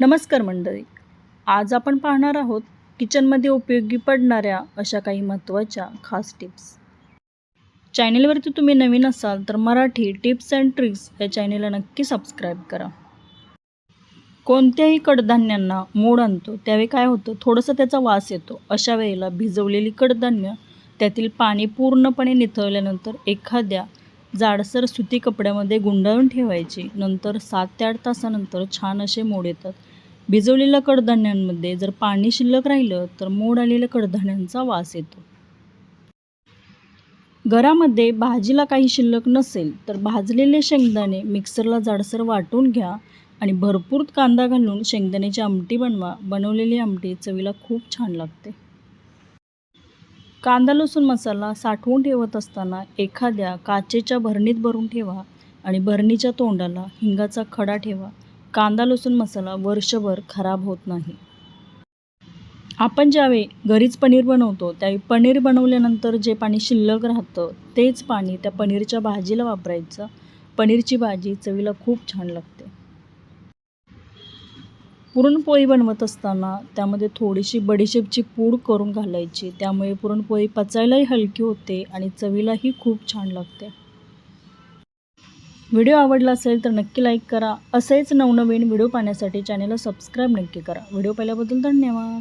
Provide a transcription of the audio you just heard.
नमस्कार मंडळी. आज आपण पाहणार आहोत किचनमध्ये उपयोगी पडणाऱ्या अशा काही महत्त्वाच्या खास टिप्स. चॅनेलवरती तुम्ही नवीन असाल तर मराठी टिप्स अँड ट्रिक्स या चॅनेलला नक्की सबस्क्राईब करा. कोणत्याही कडधान्यांना मोड आणतो त्यावेळी काय होतं थोडंसं त्याचा वास येतो. अशा वेळेला भिजवलेली कडधान्य त्यातील पाणी पूर्णपणे निथळल्यानंतर एखाद्या जाडसर सुती कपड्यामध्ये गुंडाळून ठेवायची. नंतर सात ते आठ तासानंतर छान असे मोड येतात. भिजवलेल्या कडधान्यांमध्ये जर पाणी शिल्लक राहिलं तर मोड आलेल्या कडधान्यांचा वास येतो. घरामध्ये भाजीला काही शिल्लक नसेल तर भाजलेले शेंगदाणे मिक्सरला जाडसर वाटून घ्या आणि भरपूर कांदा घालून शेंगदाण्याची आमटी बनवा. बनवलेली आमटी चवीला खूप छान लागते. कांदा लसूण मसाला साठवून ठेवत असताना एखाद्या काचेच्या भरणीत भरून ठेवा आणि भरणीच्या तोंडाला हिंगाचा खडा ठेवा. कांदा लसूण मसाला वर्षभर खराब होत नाही. आपण ज्यावेळी घरीच पनीर बनवतो त्यावेळी पनीर बनवल्यानंतर जे पाणी शिल्लक राहतं तेच पाणी त्या पनीरच्या भाजीला वापरायचं. पनीरची भाजी चवीला खूप छान लागते. पुरणपोळी बनवत असताना त्यामध्ये थोडीशी बडीशेपची पूड करून घालायची. त्यामुळे पुरणपोळी पचायलाही हलकी होते आणि चवीलाही खूप छान लागते. व्हिडिओ आवडला असेल तर नक्की लाईक करा. असेच नवनवीन व्हिडिओ पाहण्यासाठी चॅनलला सबस्क्राईब नक्की करा. व्हिडिओ पाहिल्याबद्दल धन्यवाद.